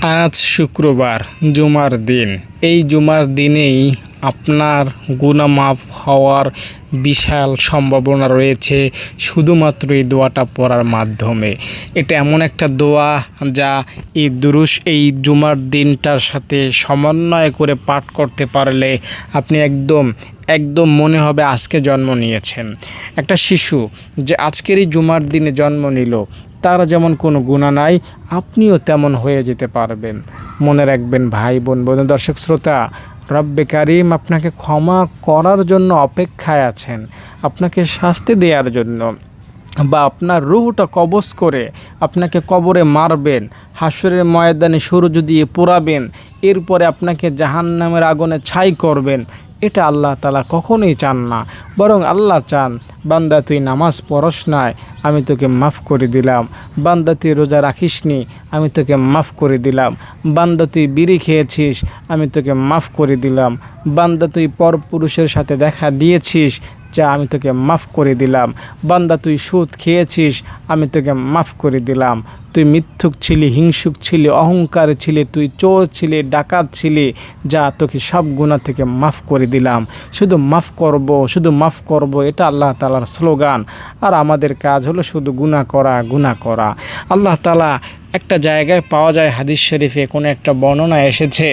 আজ শুক্রবার, জুমার দিন। এই জুমার দিনেই আপনার গুনাহ মাফ হওয়ার বিশাল সম্ভাবনা রয়েছে, শুধুমাত্র এই দোয়াটা পড়ার মাধ্যমে। এটা এমন একটা দোয়া যা এই দুরুস, এই জুমার দিনটার সাথে সমন্বয় করে পাঠ করতে পারলে আপনি একদম একদম মনে হবে আজকে জন্ম নিয়েছেন। একটা শিশু যে আজকের এই জুমার দিনে জন্ম নিল তার যেমন কোনো গুণা নাই, আপনিও তেমন হয়ে যেতে পারবেন। মনে রাখবেন, ভাই বোন বোন দর্শক, শ্রোতা, রব্বে কারিম আপনাকে ক্ষমা করার জন্য অপেক্ষায় আছেন। আপনাকে শাস্তি দেওয়ার জন্য বা আপনার রুহটা কবজ করে আপনাকে কবরে মারবেন, হাসরের ময়দানে সূর্য দিয়ে পোড়াবেন, এরপরে আপনাকে জাহান্নামের আগুনে ছাই করবেন এটা আল্লাহ তালা কখনোই চান না। বরং আল্লাহ চান, বান্দা তুই নামাজ পড়স নাই, আমি তোকে মাফ করে দিলাম। বান্দা তুই রোজা রাখিসনি আমি তোকে মাফ করে দিলাম। বান্দা তুই বিড়ি খেয়েছিস, আমি তোকে মাফ করে দিলাম। বান্দা তুই পর পুরুষের সাথে দেখা দিয়েছিস যা আমি তোকে মাফ করে দিলাম। বান্দা, তুই সুদ খেয়েছিস, আমি তোকে মাফ করে দিলাম। তুই মিথ্যুক ছিলি, হিংসুক ছিলি, অহংকার ছিলি, তুই চোর ছিলি, ডাকাত ছিলি, যা তোকে সব গুণা থেকে মাফ করে দিলাম। শুধু মাফ করব, শুধু মাফ করব, এটা আল্লাহ তালার স্লোগান। আর আমাদের কাজ হলো শুধু গুণা করা গুণা করা। আল্লাহ তালা একটা জায়গায় পাওয়া যায় হাদিস শরীফে কোনো একটা বর্ণনা এসেছে,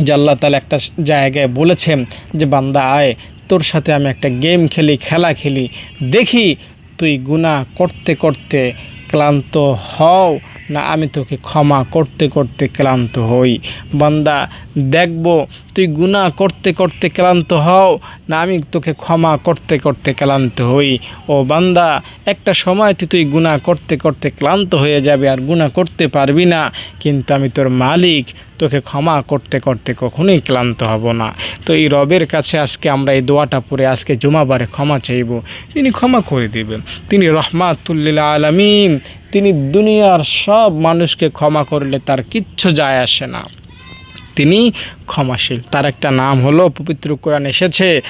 যে আল্লাহ তালা একটা জায়গায় বলেছেন যে, বান্দা আয় তোর সাথে আমি একটা গেম খেলি, খেলা খেলি। দেখি তুই গুণা করতে করতে ক্লান্ত হও। না, আমি তোকে ক্ষমা করতে করতে ক্লান্ত হই। বান্দা, দেখব তুই গুণা করতে করতে ক্লান্ত হও, না, আমি তোকে ক্ষমা করতে করতে ক্লান্ত হই। ও বান্দা, একটা সময় তুই তুই গুণা করতে করতে ক্লান্ত হয়ে যাবে আর গুণা করতে পারবি না। কিন্তু আমি তোর মালিক, তোকে ক্ষমা করতে করতে কখনোই ক্লান্ত হব না। তো এই রবের কাছে আজকে আমরা এই দোয়াটা পড়ে আজকে জুমাবারে ক্ষমা চাইব। তিনি ক্ষমা করে দিবেন। তিনি রহমাতুল্লিল আলমিন তিনি দুনিয়ার সব মানুষকে ক্ষমা করলে তার কিচ্ছু যায় আসে না। তিনি ক্ষমাশীল। তার একটা নাম হলো পবিত্র কোরআন এসেছে,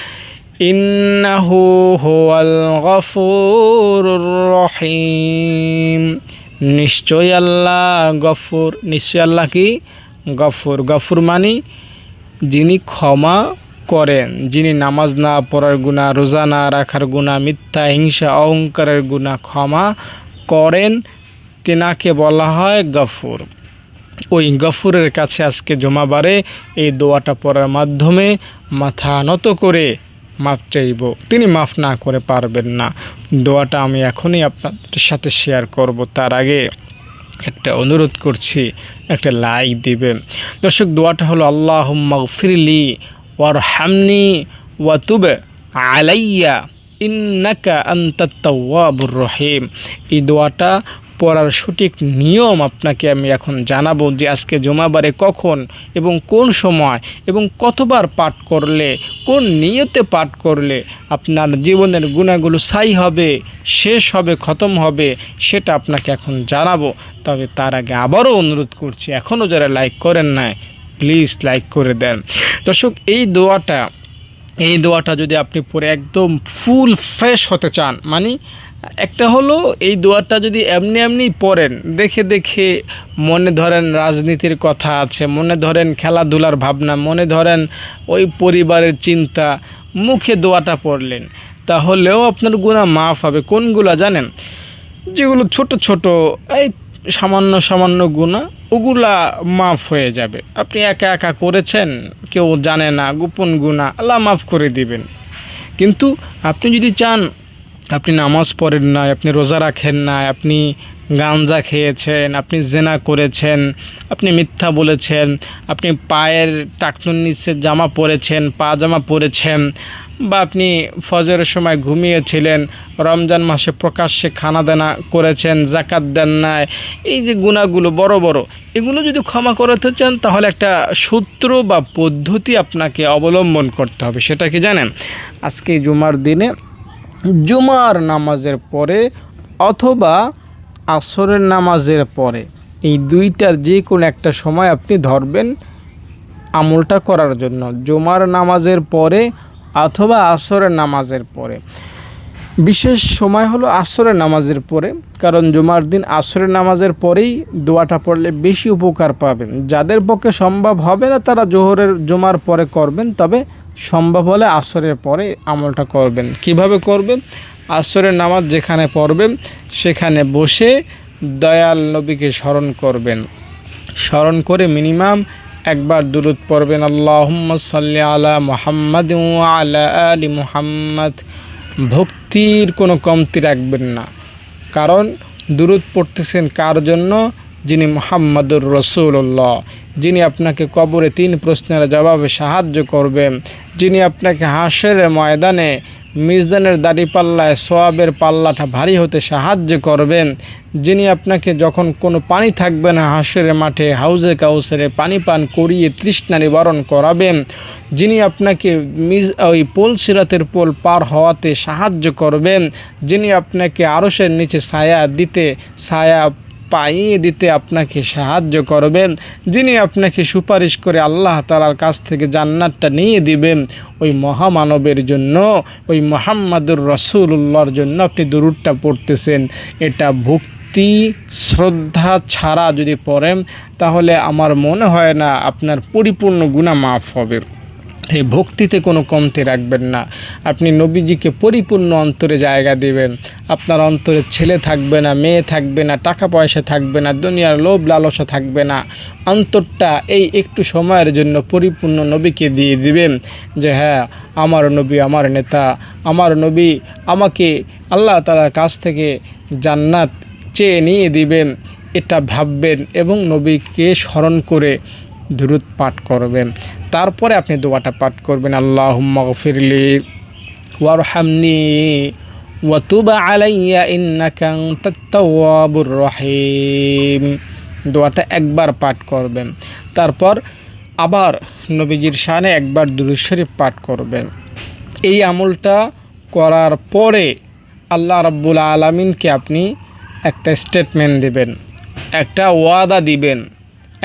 ইন্নাহু হুয়াল গফুর রহিম। নিশ্চয় আল্লাহ গফুর নিশ্চয় আল্লাহ কি? গফুর। গফুর মানি যিনি ক্ষমা করেন, যিনি নামাজ না পড়ার গুণা রোজা না রাখার গুণা মিথ্যা, হিংসা, অহংকারের গুণা ক্ষমা করেন, তেনাকে বলা হয় গফুর। ওই গফুরের কাছে আজকে জমাবারে এই দোয়াটা পড়ার মাধ্যমে মাথা নত করে মাপ চাইব। তিনি মাফ না করে পারবেন না। দোয়াটা আমি এখনই আপনাদের সাথে শেয়ার করব। তার আগে একটা অনুরোধ করছি, একটা লাইক দিবেন। দর্শক, দোয়াটা হলো আল্লাহ ফিরলি ওয়ার হামনি ওয়াতুবে আলাইয়া। ইন্নাকা আন্তাত্তাওয়াবুর রহিম। এই দোয়াটা পড়ার সঠিক নিয়ম আপনাকে আমি এখন জানাব যে আজকে জমাবারে কখন এবং কোন সময় এবং কতবার পাঠ করলে, কোন নিয়তে পাঠ করলে আপনার জীবনের গুণাগুলো সাই হবে, শেষ হবে, খতম হবে, সেটা আপনাকে এখন জানাব। তবে তার আগে আবারও অনুরোধ করছি, এখনও যারা লাইক করেন নাই, প্লিজ লাইক করে দেন। দর্শক, এই দোয়াটা এই দোয়াটা যদি আপনি পরে একদম ফুল ফ্রেশ হতে চান মানে একটা হলো এই দোয়াটা যদি এমনি এমনি পড়েন, দেখে দেখে মনে ধরেন রাজনীতির কথা আছে, মনে ধরেন খেলাধুলার ভাবনা, মনে ধরেন ওই পরিবারের চিন্তা, মুখে দোয়াটা পড়লেন, তাহলেও আপনার গুণা মাফ হবে। কোনগুলা জানেন? যেগুলো ছোট ছোট, এই সামান্য সামান্য গুণা, ওগুলা মাফ হয়ে যাবে। আপনি একা একা করেছেন, কেউ জানে না, গোপন গুণা, আল্লাহ মাফ করে দিবেন। কিন্তু আপনি যদি চান, আপনি নামাজ পড়েন না আপনি রোজা রাখেন না আপনি গাঞ্জা খেয়েছেন, আপনি জেনা করেছেন, আপনি মিথ্যা বলেছেন, আপনি পায়ের টাকনুর নিচে জামা পরেছেন পা জামা পরেছেন বা আপনি ফজরের সময় ঘুমিয়েছিলেন, রমজান মাসে প্রকাশ্যে খানা দানা করেছেন জাকাত দেন নাই, এই যে গুণাগুলো বড় বড়, এগুলো যদি ক্ষমা করতে চান তাহলে একটা সূত্র বা পদ্ধতি আপনাকে অবলম্বন করতে হবে, সেটা কি জানেন? আজকে জুমার দিনে জুমার নামাজের পরে অথবা আসরের নামাজের পরে এই দুইটার যে কোনো একটা সময় আপনি ধরবেন আমলটা করার জন্য, জুমার নামাজের পরে অথবা আসরের নামাজের পরে। বিশেষ সময় হলো আসরের নামাজের পরে, কারণ জুমার দিন আসরের নামাজের পরেই দোয়াটা পড়লে বেশি উপকার পাবেন। যাদের পক্ষে সম্ভব হবে না তারা জোহরের, জুমার পরে করবেন, তবে সম্ভব হলে আসরের পরে আমলটা করবেন। কীভাবে করবেন? আসরের নামাজ যেখানে পড়বেন, সেখানে বসে দয়াল নবীকে স্মরণ করবেন। স্মরণ করে মিনিমাম একবার দূরত পড়বেন আল্লাহ সাল্লি আলা মোহাম্মদ আলা আলি মুহাম্মদ। ভক্তির কোনো কমতি রাখবেন না। কারণ দূরত পড়তেছেন কার জন্য? যিনি মোহাম্মদুর রসুল্লাহ যিনি আপনাকে কবরে তিন প্রশ্নের জবাবে সাহায্য করবেন। যিনি আপনাকে হাঁসের ময়দানে মিজানের দাড়ি পাল্লায় সোয়াবের পাল্লাটা ভারী হতে সাহায্য করবেন। যিনি আপনাকে যখন কোনো পানি থাকবে না হাঁসের মাঠে হাউজে কাউসেরে পানি পান করিয়ে তৃষ্ণা নিবারণ করাবেন। যিনি আপনাকে মিজ, ওই পোল সিরাতের পোল পার হওয়াতে সাহায্য করবেন। যিনি আপনাকে আরসের নিচে ছায়া দিতে, ছায়া পাইয়ে দিতে আপনাকে সাহায্য করবেন যিনি আপনাকে সুপারিশ করে আল্লাহ তালার কাছ থেকে জান্নাতটা নিয়ে দিবেন, ওই মহামানবের জন্য, ওই মোহাম্মদুর রসুল্লাহর জন্য আপনি দরুদটা পড়তেছেন। এটা ভক্তি, শ্রদ্ধা ছাড়া যদি পড়েন, তাহলে আমার মনে হয় না আপনার পরিপূর্ণ গুণা মাফ হবে। এই ভক্তিতে কোনো কমতি রাখবেন না। আপনি নবীজিকে পরিপূর্ণ অন্তরে জায়গা দিবেন। আপনার অন্তরে ছেলে থাকবে না, মেয়ে থাকবে না, টাকা পয়সা থাকবে না, দুনিয়ার লোভ লালসা থাকবে না। অন্তরটা এই একটু সময়ের জন্য পরিপূর্ণ নবীকে দিয়ে দিবেন যে হ্যাঁ আমার নবী আমার নেতা, আমার নবী আমাকে আল্লাহ তালার কাছ থেকে জান্নাত চেয়ে নিয়ে দিবেন। এটা ভাববেন এবং নবীকে স্মরণ করে দূরত পাঠ করবেন। তারপরে আপনি দোয়াটা পাঠ করবেন আল্লাহ ফিরলি ওয়ারহামনি ওয়াতুবা আলাইয়া ইন্নাকা তাওয়াবুর রহিম। দোয়াটা একবার পাঠ করবেন, তারপর আবার নবীজির শানে একবার দুরুদ শরীফ পাঠ করবেন। এই আমলটা করার পরে আল্লাহ রাব্বুল আলমিনকে আপনি একটা স্টেটমেন্ট দিবেন, একটা ওয়াদা দিবেন,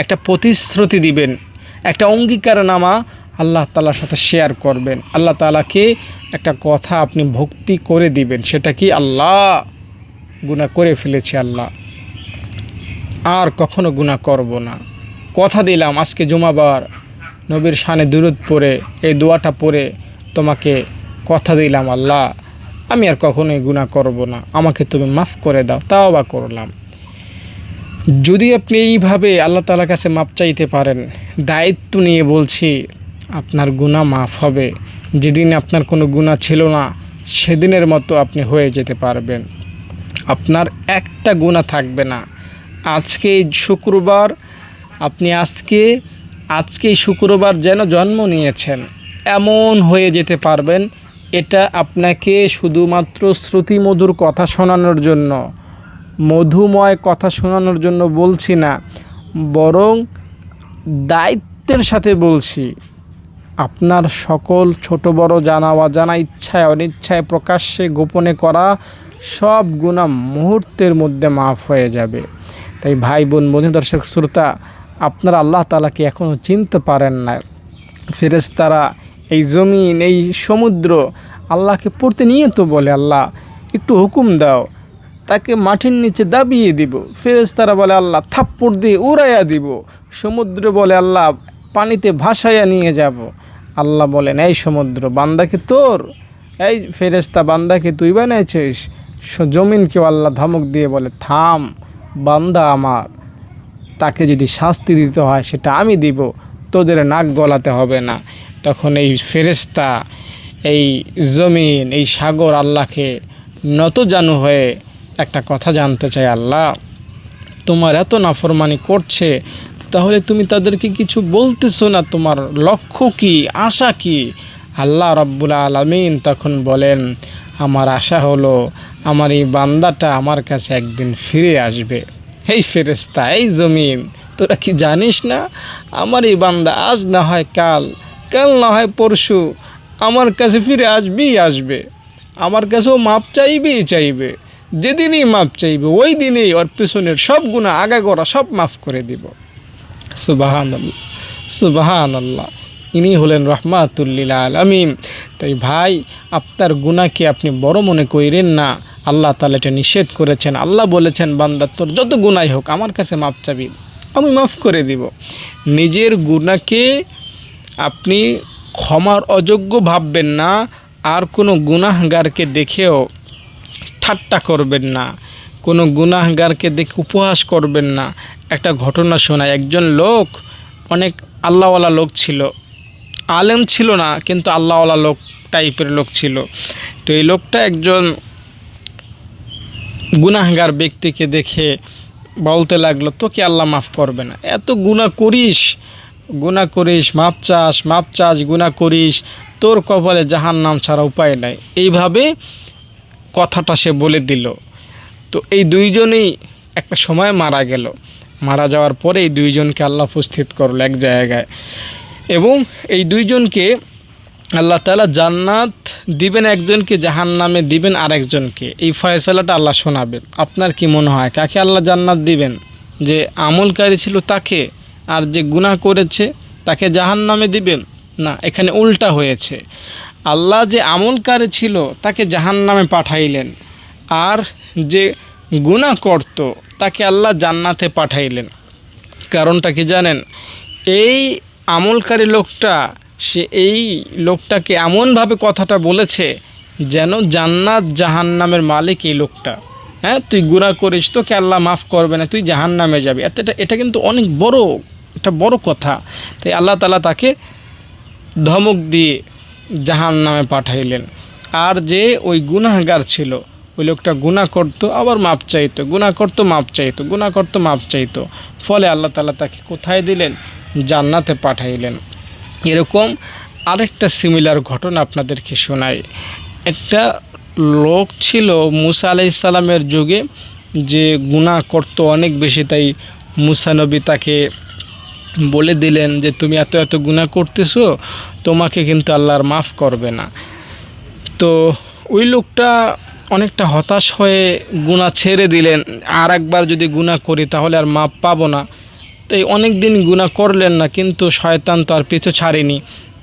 একটা প্রতিশ্রুতি দিবেন একটা অঙ্গীকারনামা আল্লাহ তালার সাথে শেয়ার করবেন। আল্লাহ তালাকে একটা কথা আপনি ভক্তি করে দিবেন, সেটা কি? আল্লাহ! গুণা করে ফেলেছি আল্লাহ। আর কখনো গুণা করব না। কথা দিলাম, আজকে জুমাবার, নবীর সানে দূরত পড়ে, এই দোয়াটা পড়ে তোমাকে কথা দিলাম, আল্লাহ! আমি আর কখনোই গুণা করব না। আমাকে তুমি মাফ করে দাও তাও বা করলাম। যদি আপনি এইভাবে আল্লাহ তালার কাছে মাপ চাইতে পারেন, দায়িত্ব নিয়ে বলছি, আপনার গুণা মাফ হবে। যেদিন আপনার কোনো গুণা ছিল না, সেদিনের মতো আপনি হয়ে যেতে পারবেন। আপনার একটা গুণা থাকবে না। আজকে শুক্রবার, আপনি আজকে আজকে শুক্রবার যেন জন্ম নিয়েছেন, এমন হয়ে যেতে পারবেন, এটা আপনাকে শুধুমাত্র শ্রুতিমধুর কথা শোনানোর জন্য মধুময় কথা শোনানোর জন্য বলছি না, বরং দায়িত্বের সাথে বলছি। আপনার সকল ছোট বড় জানা অজানা ইচ্ছায় অনিচ্ছায় প্রকাশ্যে গোপনে করা সব গুণা মুহূর্তের মধ্যে মাফ হয়ে যাবে। তাই ভাই বোন, বন্ধু, দর্শক, শ্রোতা, আপনারা আল্লাহ তালাকে এখনও চিনতে পারেন না। ফেরেশতারা এই জমিন, এই সমুদ্র আল্লাহকে পড়তে নিয়ে তো বলে, আল্লাহ, একটু হুকুম দাও। তাকে মাটির নিচে দাবিয়ে দিব। ফেরেশতারা বলে, আল্লাহ, থাপ্পড় দিয়ে উড়াইয়া দিব। সমুদ্র বলে, আল্লাহ, পানিতে ভাসাইয়া নিয়ে যাব। আল্লাহ বলেন, এই সমুদ্র, বান্দাকে তোর। এই ফেরেস্তা বান্দাকে তুই বানাইছিস। জমিনকেও আল্লাহ ধমক দিয়ে বলে, থাম, বান্দা আমার। তাকে যদি শাস্তি দিতে হয়, সেটা আমি দিব। তোদের নাক গলাতে হবে না। তখন এই ফেরেস্তা এই জমিন, এই সাগর আল্লাহকে নত জানু হয়ে একটা কথা জানতে চাই, আল্লাহ তোমার এত নাফরমানি করছে, তাহলে তুমি তাদেরকে কিছু বলতেছো না? তোমার লক্ষ্য কি? আশা কি? আল্লাহ রব্বুল আলমিন তখন বলেন, আমার আশা হলো আমার এই বান্দাটা আমার কাছে একদিন ফিরে আসবে। এই ফেরেস্তা এই জমিন, তোরা কি জানিস না? আমার এই বান্দা আজ না হয় কাল কাল না হয় পরশু, আমার কাছে ফিরে আসবেই আসবে। আমার কাছেও মাপ চাইবেই চাইবে। যেদিনই মাপ চাইবে, ওই দিনেই ওর পিছনের সব গুণা আগা করা সব মাফ করে দিব। সুবাহান আল্লাহ সুবাহান আল্লাহ ইনি হলেন রহমাতুল্লিল আলমিন। তাই ভাই, আপনার গুণাকে আপনি বড় মনে কইরেন না। আল্লাহ তালা এটা নিষেধ করেছেন। আল্লাহ বলেছেন, বান্দা, তোর যত গুণাই হোক, আমার কাছে মাপ চাবি, আমি মাফ করে দিব। নিজের গুণাকে আপনি ক্ষমার অযোগ্য ভাববেন না। আর কোনো গুনাহগারকে দেখেও ঠাট্টা করবেন না। কোনো গুনাহগারকে দেখে উপহাস করবেন না। একটা ঘটনা শোনায়, একজন লোক, অনেক আল্লাহওয়ালা লোক ছিল। আলেম ছিল না, কিন্তু আল্লাহওয়ালা লোক টাইপের লোক ছিল। তো এই লোকটা একজন গুনাহগার ব্যক্তিকে দেখে বলতে লাগল, তোকে আল্লাহ মাফ করবে না। এত গুনাহ করিস গুনাহ করিস, মাপ চাস মাপ চাস, গুনাহ করিস, তোর কপালে জাহান নাম ছাড়া উপায় নাই। এইভাবে কথাটা সে বলে দিল। তো এই দুইজনেই একটা সময় মারা গেল। মারা যাওয়ার পরে এই দুইজনকে আল্লাহ উপস্থিত করল এক জায়গায়। এবং এই দুইজনকে আল্লাহ তালা জান্নাত দিবেন একজনকে জাহান নামে দিবেন আরেকজনকে। এই ফয়সালাটা আল্লাহ শোনাবেন। আপনার কি মনে হয়, কাকে আল্লাহ জান্নাত দিবেন? যে আমলকারী ছিল তাকে আর যে গুনাহ করেছে তাকে জাহান নামে দিবেন? না, এখানে উল্টা হয়েছে। আল্লাহ যে আমলকারী ছিল, তাকে জাহান নামে পাঠাইলেন। আর যে গুনাহ করত, তাকে আল্লাহ জান্নাতে পাঠাইলেন। কারণটা কি জানেন? এই আমলকারী লোকটা, সে এই লোকটাকে এমনভাবে কথাটা বলেছে যেন জান্নাত জাহান্নামের মালিক এই লোকটা। হ্যাঁ তুই গুণা করিস, তোকে আল্লাহ মাফ করবে না, তুই জাহান্নামে যাবি। এত এটা এটা কিন্তু অনেক বড় একটা বড় কথা। তাই আল্লাহ তালা তাকে ধমক দিয়ে জাহান নামে পাঠাইলেন। আর যে ওই গুনাহগার ছিল, ওই লোকটা গুণা করতো, আবার মাপ চাইতো। গুণা করতো, মাপ চাইতো। গুণা করতো, মাপ চাইতো। ফলে আল্লাহ তালা তাকে কোথায় দিলেন? জান্নাতে পাঠাইলেন। এরকম আরেকটা সিমিলার ঘটনা আপনাদেরকে শোনাই। একটা লোক ছিল মুসা আলাইসাল্লামের যুগে, যে গুণা করতো অনেক বেশি, তাই মুসা নবী তাকে বলে দিলেন যে, তুমি এত এত গুণা করতেছো তোমাকে কিন্তু আল্লাহর মাফ করবে না। তো ওই লোকটা অনেকটা হতাশ হয়ে গুণা ছেড়ে দিলেন। আর একবার যদি গুণা করি তাহলে আর মাপ পাবো না। তাই অনেক দিন গুণা করলেন না, কিন্তু শয়তান তো আর পিছু ছাড়েনি।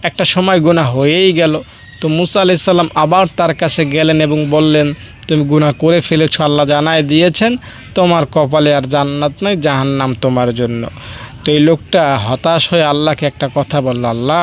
একটা সময় গুণা হয়েই গেল। তো মুসা আলাইসাল্লাম আবার তার কাছে গেলেন এবং বললেন, তুমি গুণা করে ফেলেছ, আল্লাহ জানায় দিয়েছেন, তোমার কপালে আর জান্নাত নাই, জাহান্নাম তোমার জন্য। তো এই লোকটা হতাশ হয়ে আল্লাহকে একটা কথা বলল, আল্লাহ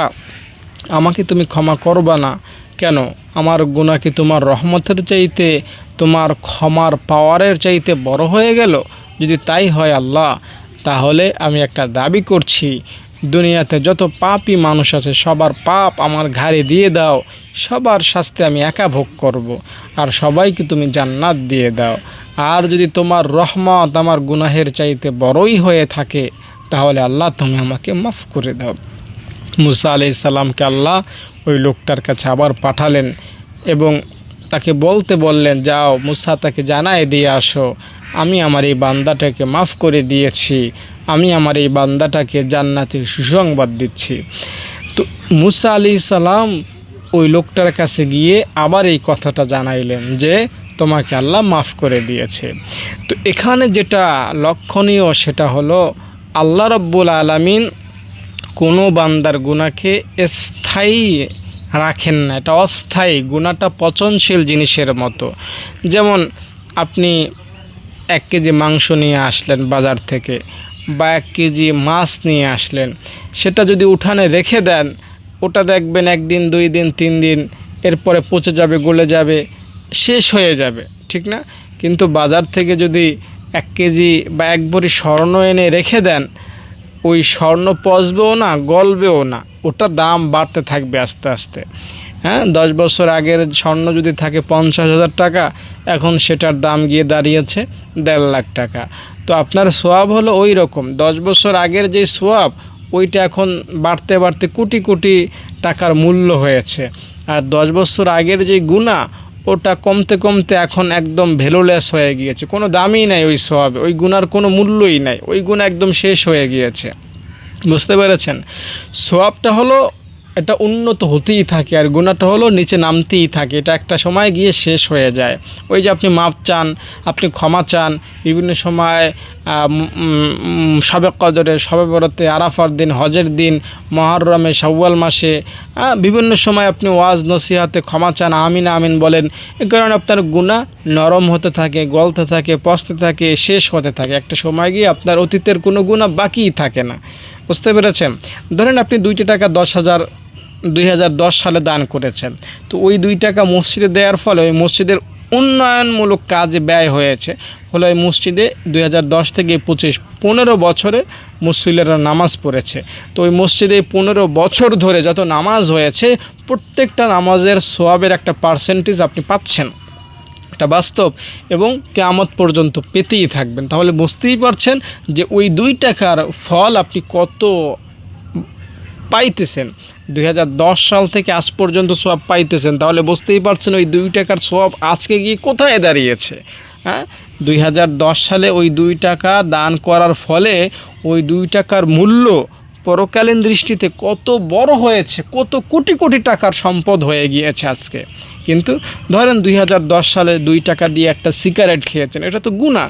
আমাকে তুমি ক্ষমা করবা না। কেন? আমার গুণা কি তোমার রহমতের চাইতে, তোমার ক্ষমার পাওয়ারের চাইতে বড় হয়ে গেল? যদি তাই হয় আল্লাহ, তাহলে আমি একটা দাবি করছি, দুনিয়াতে যত পাপই মানুষ আছে, সবার পাপ আমার ঘাড়ে দিয়ে দাও, সবার শাস্তি আমি একা ভোগ করব। আর সবাইকে তুমি জান্নাত দিয়ে দাও। আর যদি তোমার রহমত আমার গুনাহের চাইতে বড়ই হয়ে থাকে, তাহলে আল্লাহ তুমি আমাকে মাফ করে দাও। মুসা আলি সাল্লামকে আল্লাহ ওই লোকটার কাছে আবার পাঠালেন এবং তাকে বলতে বললেন, যাও, মুসা তাকে জানায় দিয়ে আসো। আমি আমার এই বান্দাটাকে মাফ করে দিয়েছি। আমি আমার এই বান্দাটাকে জান্নাতের সুসংবাদ দিচ্ছি। তো মুসা আলি সালাম ওই লোকটার কাছে গিয়ে আবার এই কথাটা জানাইলেন যে, তোমাকে আল্লাহ মাফ করে দিয়েছে। তো এখানে যেটা লক্ষণীয় সেটা হলো, আল্লাহ রব্বুল আলমিন কোনো বান্দার গুণাকে স্থায়ী রাখেন না। এটা অস্থায়ী গুণাটা পচনশীল জিনিসের মতো। যেমন আপনি এক কেজি মাংস নিয়ে আসলেন বাজার থেকে বা এক কেজি মাছ নিয়ে আসলেন, সেটা যদি উঠানে রেখে দেন, ওটা দেখবেন একদিন, দুই দিন, তিন দিন এরপরে পচে যাবে, গলে যাবে, শেষ হয়ে যাবে, ঠিক না? কিন্তু বাজার থেকে যদি এক কেজি বা এক ভরি স্বর্ণ এনে রেখে দেন ওই স্বর্ণ পচবেও না, গলবেও না, ওটা দাম বাড়তে থাকবে আস্তে আস্তে। হ্যাঁ দশ বছর আগের স্বর্ণ যদি থাকে পঞ্চাশ হাজার টাকা, এখন সেটার দাম গিয়ে দাঁড়িয়েছে দেড় লাখ টাকা। তো আপনার সোয়াব হলো ওই রকম। দশ বছর আগের যে সোয়াব, ওইটা এখন বাড়তে বাড়তে কোটি কোটি টাকার মূল্য হয়েছে। আর দশ বছর আগের যে গুণা ওটা কমতে কমতে এখন একদম ভ্যালুলেস হয়ে গিয়েছে। কোনো দামই নাই ওই সব ওই গুণার কোনো মূল্যই নাই। ওই গুণ একদম শেষ হয়ে গিয়েছে। বুঝতে পেরেছেন? সোয়াবটা হলো এটা উন্নত হতেই থাকে আর গুণাটা হলো নিচে নামতেই থাকে। এটা একটা সময় গিয়ে শেষ হয়ে যায়। ওই যে আপনি মাপ চান, আপনি ক্ষমা চান, বিভিন্ন সময় সবে কদরে সবে বরতে, আরাফার দিন, হজের দিন, মহরমে, শাওয়াল মাসে বিভিন্ন সময় আপনি ওয়াজ, নসিহাতে ক্ষমা চান, আমিন আমিন বলেন। এ কারণে আপনার গুণা নরম হতে থাকে, গলতে থাকে, পচতে থাকে, শেষ হতে থাকে। একটা সময় গিয়ে আপনার অতীতের কোনো গুণা বাকিই থাকে না। বুঝতে পেরেছেন? ধরেন আপনি দুইটি টাকা দশ হাজার, দুই সালে দান করেছেন। তো ওই দুই টাকা মসজিদে দেওয়ার ফলে ওই মসজিদের উন্নয়নমূলক কাজে ব্যয় হয়েছে। ফলে ওই মসজিদে দুই হাজার দশ থেকে পঁচিশ, পনেরো বছরে মুসলিরা নামাজ পড়েছে। তো ওই মসজিদে পনেরো বছর ধরে যত নামাজ হয়েছে, প্রত্যেকটা নামাজের সোয়াবের একটা পার্সেন্টেজ আপনি পাচ্ছেন। এটা বাস্তব এবং কেয়ামত পর্যন্ত পেতেই থাকবেন। তাহলে বুঝতেই পারছেন যে ওই দুই টাকার ফল আপনি কত পাইতেছেন। দুই হাজার দশ সাল থেকে আজ পর্যন্ত সব পাইতেছেন। তাহলে বুঝতেই পারছেন ওই দুই টাকার সব আজকে গিয়ে কোথায় দাঁড়িয়েছে? হ্যাঁ? দুই হাজার দশ সালে ওই দুই টাকা দান করার ফলে ওই দুই টাকার মূল্য পরকালীন দৃষ্টিতে কত বড় হয়েছে, কত কোটি কোটি টাকার সম্পদ হয়ে গিয়েছে আজকে। কিন্তু ধরেন দুই হাজার দশ সালে দুই টাকা দিয়ে একটা সিগারেট খেয়েছেন, এটা তো গুণা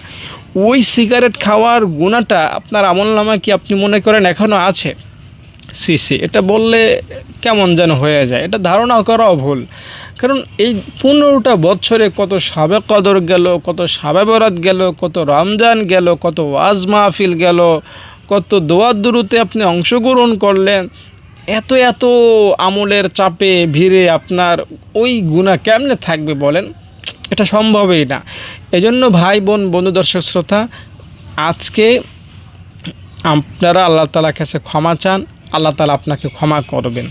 ওই সিগারেট খাওয়ার গুণাটা আপনার আমল নামা কি আপনি মনে করেন এখনও আছে? সি সি, এটা বললে কেমন যেন হয়ে যায়, এটা ধারণা করাও ভুল। কারণ এই পনেরোটা বছরে কত সাবে কদর গেল, কত সাবে বরাত গেল, কত রমজান গেল, কত ওয়াজ মাহফিল গেল কত দোয়ার দুরুতে আপনি অংশগ্রহণ করলেন, এত এত আমলের চাপে ভিড়ে আপনার ওই গুণা কেমনে থাকবে বলেন? এটা সম্ভবই না। এজন্য ভাই, বোন, বন্ধু, দর্শক, শ্রোতা, আজকে আপনারা আল্লাহ তালার কাছে ক্ষমা চান, আল্লাহ তালা আপনাকে ক্ষমা করবেন।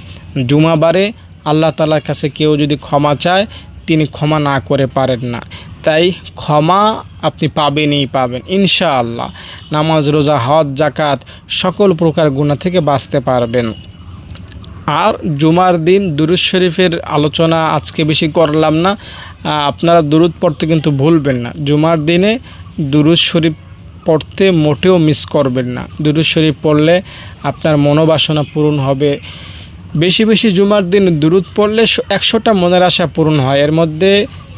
জুমাবারে আল্লাহ তালার কাছে কেউ যদি ক্ষমা চায় তিনি ক্ষমা না করে পারেন না। তাই ক্ষমা আপনি পাবেনই পাবেন, ইনশাআল্লাহ। নামাজ, রোজা, হজ জাকাত সকল প্রকার গুণা থেকে বাঁচতে পারবেন। আর জুমার দিন দুরুদ শরীফের আলোচনা আজকে বেশি করলাম না আপনারা দুরুদ পড়তে কিন্তু ভুলবেন না। জুমার দিনে দুরুদ শরীফ পড়তে মোটেও মিস করবেন না। দুরুদ শরীফ পড়লে আপনার মনোবাসনা পূরণ হবে। বেশি বেশি জুমার দিন দুরুদ পড়লে একশোটা মনের আশা পূরণ হয়। এর মধ্যে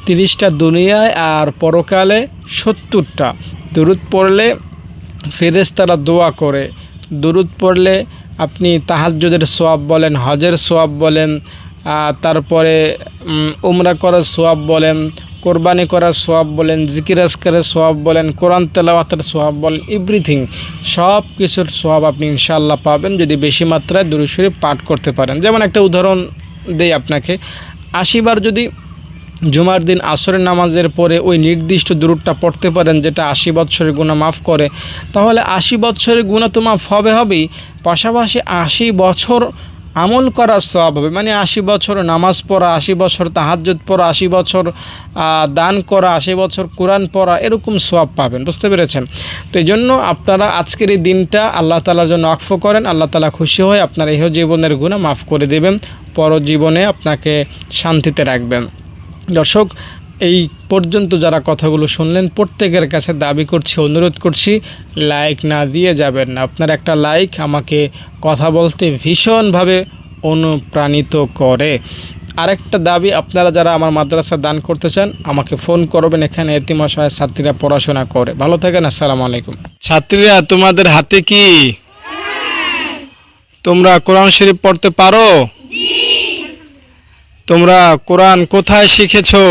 তিরিশটা দুনিয়ায় আর পরকালে সত্তরটা। দুরুদ পড়লে ফেরেশতারা দোয়া করে। দুরুদ পড়লে আপনি তাহাজ্জুদের সোয়াব বলেন, হজের সোয়াব বলেন তারপরে উমরা করার সোয়াব বলেন কোরবানি করার সোয়াব বলেন, জিকির আজকারের সোয়াব বলেন, কোরআন তেলাওয়াতের সোয়াব বলেন এভরিথিং সব কিছুর সোয়াব আপনি ইনশাল্লাহ পাবেন যদি বেশি মাত্রায় দুরুদ শরীফ পাঠ করতে পারেন। যেমন একটা উদাহরণ দেই আপনাকে, আশিবার যদি জুমার দিন আসরের নামাজের পরে ওই নির্দিষ্ট দূরটা পড়তে পারেন যেটা আশি বৎসরের গুণা মাফ করে, তাহলে আশি বৎসরের গুণা তো মাফ হবে হবেই, পাশাপাশি আশি বছর আমল করা সব হবে। মানে আশি বছর নামাজ পড়া, আশি বছর তাহাজ্জুদ পড়া, আশি বছর দান করা, আশি বছর কোরআন পড়া, এরকম সব পাবেন। বুঝতে পেরেছেন? তো এই জন্য আপনারা আজকের এই দিনটা আল্লাহ তালার জন্য অক্ষ করেন। আল্লাহ তালা খুশি হয়ে আপনার ইহ জীবনের গুণা মাফ করে দেবেন। পরজীবনে আপনাকে শান্তিতে রাখবেন। দর্শক এই পর্যন্ত যারা কথাগুলো শুনলেন প্রত্যেকের কাছে দাবি করছি অনুরোধ করছি লাইক না দিয়ে যাবেন না। আপনার একটা লাইক আমাকে কথা বলতে ভীষণভাবে অনুপ্রাণিত করে। আরেকটা দাবি আপনারা যারা আমার মাদ্রাসা দান করতে চান আমাকে ফোন করবেন এখানে এতিমশায় ছাত্রীরা পড়াশোনা করে। ভালো থাকেন আসসালামু আলাইকুম। ছাত্রীরা তোমাদের হাতে কি? তোমরা কোরআন শরীফ পড়তে পারো? তোমরা কোরআন কোথায় শিখেছো?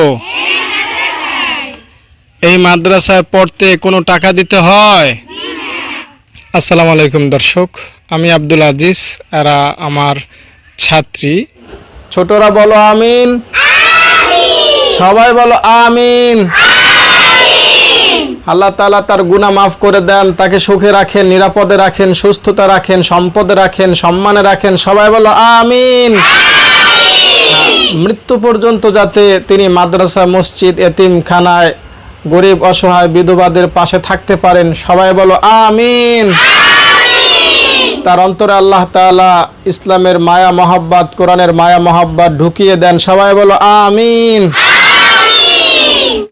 এই মাদ্রাসায় পড়তে কোনো টাকা দিতে হয়? আসসালামু আলাইকুম দর্শক আমি আব্দুল আজিজ এরা আমার ছাত্রী। ছোটরা বলো আমিন। সবাই বলো আমিন। আল্লাহ তালা তার গুণা মাফ করে দেন তাকে সুখে রাখেন নিরাপদে রাখেন সুস্থতা রাখেন সম্পদে রাখেন সম্মানে রাখেন সবাই বলো আমিন। মৃত্যু পর্যন্ত যাতে তিনি মাদ্রাসা মসজিদ এতিমখানায় গরিব অসহায় বিধবাদের পাশে থাকতে পারেন। সবাই বলো আমিন। তার অন্তরে আল্লাহ তালা ইসলামের মায়া মহাব্বাত কোরআনের মায়া মহাব্বাত ঢুকিয়ে দেন। সবাই বলো আমিন।